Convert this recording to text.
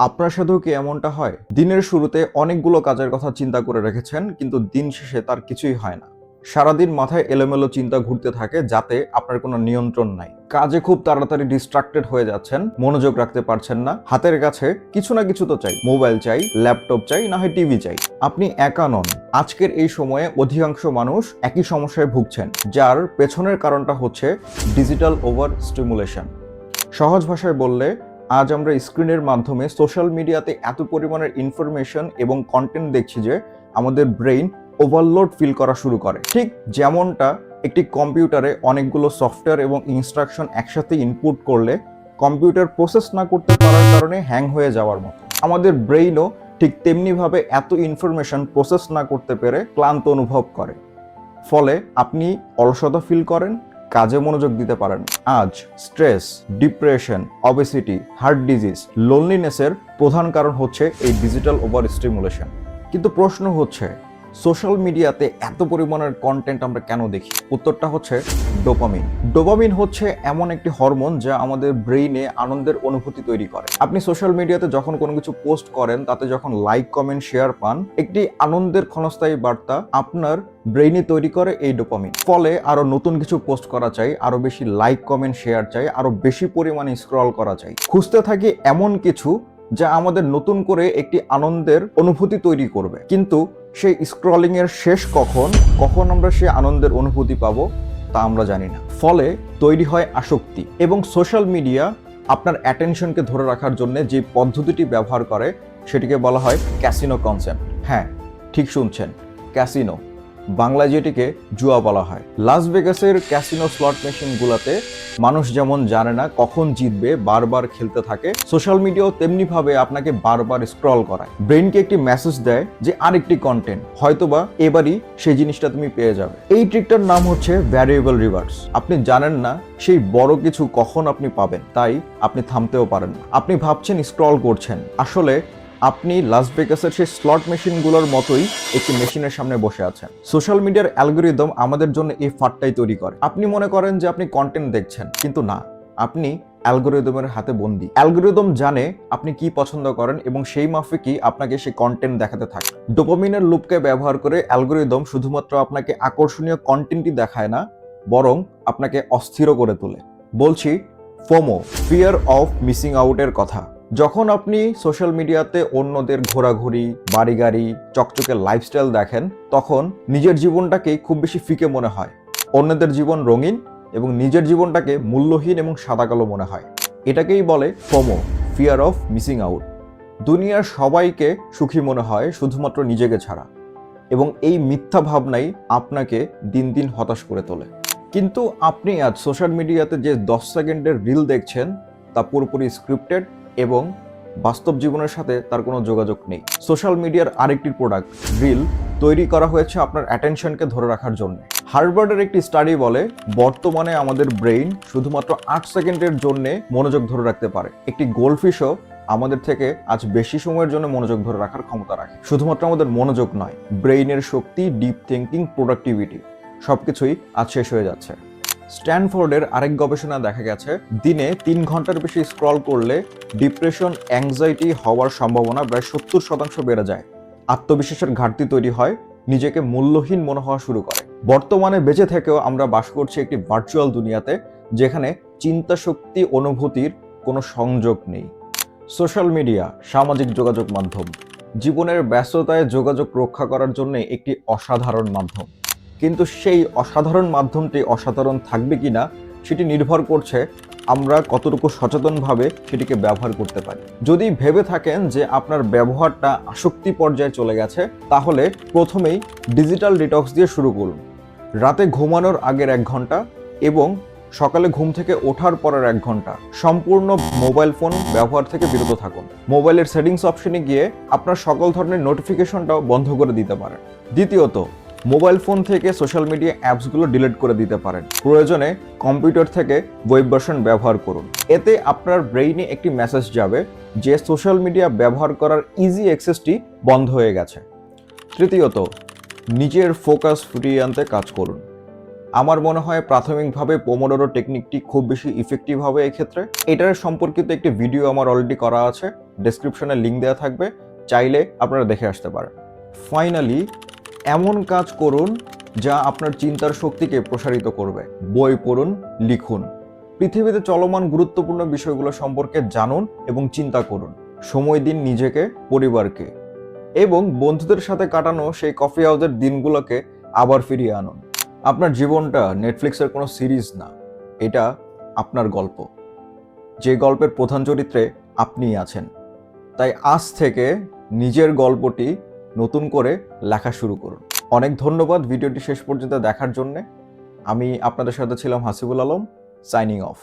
আপনার সাথেও কি এমনটা হয়? দিনের শুরুতে অনেকগুলো কাজের কথা চিন্তা করে রেখেছেন, কিন্তু দিন শেষে তার কিছুই হয় না। সারাদিন মাথায় এলোমেলো চিন্তা ঘুরতে থাকে যাতে আপনার কোনো নিয়ন্ত্রণ নাই। কাজে খুব তাড়াতাড়ি ডিস্ট্রাক্টেড হয়ে যাচ্ছেন, মনোযোগ রাখতে পারছেন না। হাতের কাছে কিছু না কিছু তো চাই। মোবাইল চাই, ল্যাপটপ চাই, না হয় টিভি চাই। আপনি একা নন। আজকের এই সময়ে অধিকাংশ মানুষ একই সমস্যায় ভুগছেন, যার পেছনের কারণটা হচ্ছে ডিজিটাল ওভার স্টিমুলেশন সহজ ভাষায় বললে আজ আমরা স্ক্রিনের মাধ্যমে সোশ্যাল মিডিয়াতে এত পরিমাণের ইনফরমেশন এবং কন্টেন্ট দেখছি যে আমাদের ব্রেইন ওভারলোড ফিল করা শুরু করে। ঠিক যেমনটা একটি কম্পিউটারে অনেকগুলো সফটওয়্যার এবং ইনস্ট্রাকশন একসাথে ইনপুট করলে কম্পিউটার প্রসেস না করতে পারার কারণে হ্যাং হয়ে যাওয়ার মতো। আমাদের ব্রেইনও ঠিক তেমনিভাবে এত ইনফরমেশন প্রসেস না করতে পেরে ক্লান্ত অনুভব করে। ফলে আপনি অলসতা ফিল করেন কাজে মনোযোগ দিতে পারেন। আজ stress, depression obesity heart disease লোনলিনেসের প্রধান কারণ হচ্ছে এই ডিজিটাল ওভার স্টিমুলেশন কিন্তু প্রশ্ন হচ্ছে সোশ্যাল মিডিয়াতে এত পরিমাণের কন্টেন্ট আমরা কেন দেখি? উত্তরটা হচ্ছে ডোপামিন। ডোপামিন হচ্ছে এমন একটি হরমোন যা আমাদের ব্রেইনে আনন্দের অনুভূতি তৈরি করে। আপনি সোশ্যাল মিডিয়াতে যখন কোনো কিছু পোস্ট করেন, তাতে যখন লাইক কমেন্ট শেয়ার পান, একটি আনন্দের ক্ষণস্থায়ী বার্তা আপনার ব্রেইনে তৈরি করে এই ডোপামিন। ফলে আরও নতুন কিছু পোস্ট করা চাই, আরও বেশি লাইক কমেন্ট শেয়ার চাই, আরও বেশি পরিমাণে স্ক্রল করা চাই। খুঁজতে থাকি এমন কিছু যা আমাদের নতুন করে একটি আনন্দের অনুভূতি তৈরি করবে। কিন্তু সেই স্ক্রলিংয়ের শেষ কখন কখন আমরা সেই আনন্দের অনুভূতি পাবো, তা আমরা জানি না। ফলে তৈরি হয় আসক্তি এবং সোশ্যাল মিডিয়া আপনার অ্যাটেনশনকে ধরে রাখার জন্য যে পদ্ধতিটি ব্যবহার করে, সেটিকে বলা হয় ক্যাসিনো কনসেপ্ট হ্যাঁ ঠিক শুনছেন ক্যাসিনো বাংলায় যেটিকে জুয়া বলা হয়। লাস ভেগাসের ক্যাসিনো স্লট মেশিনগুলোতে মানুষ যেমন জানে না কখন জিতবে, বারবার খেলতে থাকে সোশ্যাল মিডিয়াও তেমনিভাবে আপনাকে বারবার স্ক্রল করায়। ব্রেনকে একটি মেসেজ দেয় যে আরেকটি কন্টেন্ট হয়তোবা এবারই সেই জিনিসটা তুমি পেয়ে যাবে। এই ট্রিকটার নাম হচ্ছে ভ্যারিয়েবল রিভার্স আপনি জানেন না সেই বড় কিছু কখন আপনি পাবেন, তাই আপনি থামতেও পারেন আপনি ভাবছেন স্ক্রল করছেন। আসলে আপনি লাস ভেগাসের সেই স্লট মেশিনগুলোর মতোই একটি মেশিনের সামনে বসে আছেন। সোশ্যাল মিডিয়ার অ্যালগোরিদম আমাদের জন্য এই ফাটটাই তৈরি করে। আপনি মনে করেন যে আপনি কন্টেন্ট দেখছেন, কিন্তু না। আপনি অ্যালগোরিদমের হাতে বন্দি। অ্যালগোরিদম জানে আপনি কি পছন্দ করেন এবং সেই মাফিকই আপনাকে সেই কন্টেন্ট দেখাতে থাকে। ডোপামিনের লুপকে ব্যবহার করে অ্যালগোরিদম শুধুমাত্র আপনাকে আকর্ষণীয় কন্টেন্টই দেখায় না, বরং আপনাকে অস্থির করে তোলে। বলছি, ফোমো ফিয়ার অফ মিসিং আউটের কথা। যখন আপনি সোশ্যাল মিডিয়াতে অন্যদের ঘোরাঘুরি বাড়ি গাড়ি চকচকে লাইফস্টাইল দেখেন, তখন নিজের জীবনটাকেই খুব বেশি ফিকে মনে হয়। অন্যদের জীবন রঙিন এবং নিজের জীবনটাকে মূল্যহীন এবং সাদাকালো মনে হয়। এটাকেই বলে FOMO fear of missing out দুনিয়ার সবাইকে সুখী মনে হয় শুধুমাত্র নিজেকে ছাড়া। এবং এই মিথ্যা ভাবনাই আপনাকে দিন দিন হতাশ করে তোলে। কিন্তু আপনি আজ সোশ্যাল মিডিয়াতে যে দশ সেকেন্ডের রিল দেখছেন, তা পুরোপুরি স্ক্রিপ্টেড এবং বাস্তব জীবনের সাথে তার কোনো যোগাযোগ নেই। সোশ্যাল মিডিয়ার আরেকটি প্রোডাক্ট, রিল, তৈরি করা হয়েছে আপনার অ্যাটেনশনকে ধরে রাখার জন্য। হার্ভার্ডের একটি স্টাডি বলে, বর্তমানে আমাদের ব্রেইন শুধুমাত্র আট সেকেন্ডের জন্য মনোযোগ ধরে রাখতে পারে। একটি গোল্ডফিশও আমাদের থেকে আজ বেশি সময়ের জন্য মনোযোগ ধরে রাখার ক্ষমতা রাখে। শুধুমাত্র আমাদের মনোযোগ নয়, ব্রেইনের শক্তি ডিপ থিঙ্কিং প্রোডাক্টিভিটি সবকিছুই আজ শেষ হয়ে যাচ্ছে। স্ট্যানফোর্ডের আরেক গবেষণা দেখা গেছে, দিনে তিন ঘণ্টার বেশি স্ক্রল করলে ডিপ্রেশন অ্যাংজাইটি হওয়ার সম্ভাবনা প্রায় সত্তর শতাংশ বেড়ে যায়। আত্মবিশ্বাসের ঘাটতি তৈরি হয়, নিজেকে মূল্যহীন মনে হওয়া শুরু করে। বর্তমানে বেঁচে থেকেও আমরা বাস করছি একটি ভার্চুয়াল দুনিয়াতে, যেখানে চিন্তা শক্তি অনুভূতির কোনো সংযোগ নেই। সোশ্যাল মিডিয়া সামাজিক যোগাযোগ মাধ্যম, জীবনের ব্যস্ততায় যোগাযোগ রক্ষা করার জন্য একটি অসাধারণ মাধ্যম। কিন্তু সেই অসাধারণ মাধ্যমটি অসাধারণ থাকবে কিনা সেটি নির্ভর করছে আমরা কতটুকু সচেতনভাবে সেটিকে ব্যবহার করতে পারি। যদি ভেবে থাকেন যে আপনার ব্যবহারটা আসক্তি পর্যায়ে চলে গেছে, তাহলে প্রথমেই ডিজিটাল ডিটক্স দিয়ে শুরু করুন। রাতে ঘুমানোর আগের এক ঘণ্টা এবং সকালে ঘুম থেকে ওঠার পরের এক ঘণ্টা। সম্পূর্ণ মোবাইল ফোন ব্যবহার থেকে বিরত থাকুন। মোবাইলের সেটিংস অপশনে গিয়ে আপনার সকল ধরনের নোটিফিকেশনটাও বন্ধ করে দিতে পারেন। দ্বিতীয়ত মোবাইল ফোন থেকে সোশ্যাল মিডিয়া অ্যাপসগুলো ডিলিট করে দিতে পারেন। প্রয়োজনে কম্পিউটার থেকে ওয়েব ভার্সন ব্যবহার করুন। এতে আপনার ব্রেইনে একটি মেসেজ যাবে যে সোশ্যাল মিডিয়া ব্যবহার করার ইজি অ্যাক্সেসটি বন্ধ হয়ে গেছে। তৃতীয়ত, নিজের ফোকাস ফুটিয়ে আনতে কাজ করুন। আমার মনে হয় প্রাথমিকভাবে পোমোডোরো টেকনিকটি খুব বেশি ইফেক্টিভ হবে এক্ষেত্রে। এটার সম্পর্কিত একটি ভিডিও আমার অলরেডি করা আছে। ডেসক্রিপশনে লিঙ্ক দেওয়া থাকবে। চাইলে আপনারা দেখে আসতে পারেন। ফাইনালি এমন কাজ করুন যা আপনার চিন্তার শক্তিকে প্রসারিত করবে। বই পড়ুন, লিখুন। পৃথিবীতে চলমান গুরুত্বপূর্ণ বিষয়গুলো সম্পর্কে জানুন এবং চিন্তা করুন। সময় দিন নিজেকে, পরিবারকে। এবং বন্ধুদের সাথে কাটানো সেই কফি হাউসের দিনগুলোকে আবার ফিরিয়ে আনুন। আপনার জীবনটা নেটফ্লিক্সের কোনো সিরিজ না। এটা আপনার গল্প। যে গল্পের প্রধান চরিত্রে আপনিই আছেন। তাই আজ থেকে নিজের গল্পটি নতুন করে লেখা শুরু করুন। অনেক ধন্যবাদ ভিডিওটি শেষ পর্যন্ত দেখার জন্যে। আমি আপনাদের সাথে ছিলাম হাসিবুল আলম সাইনিং অফ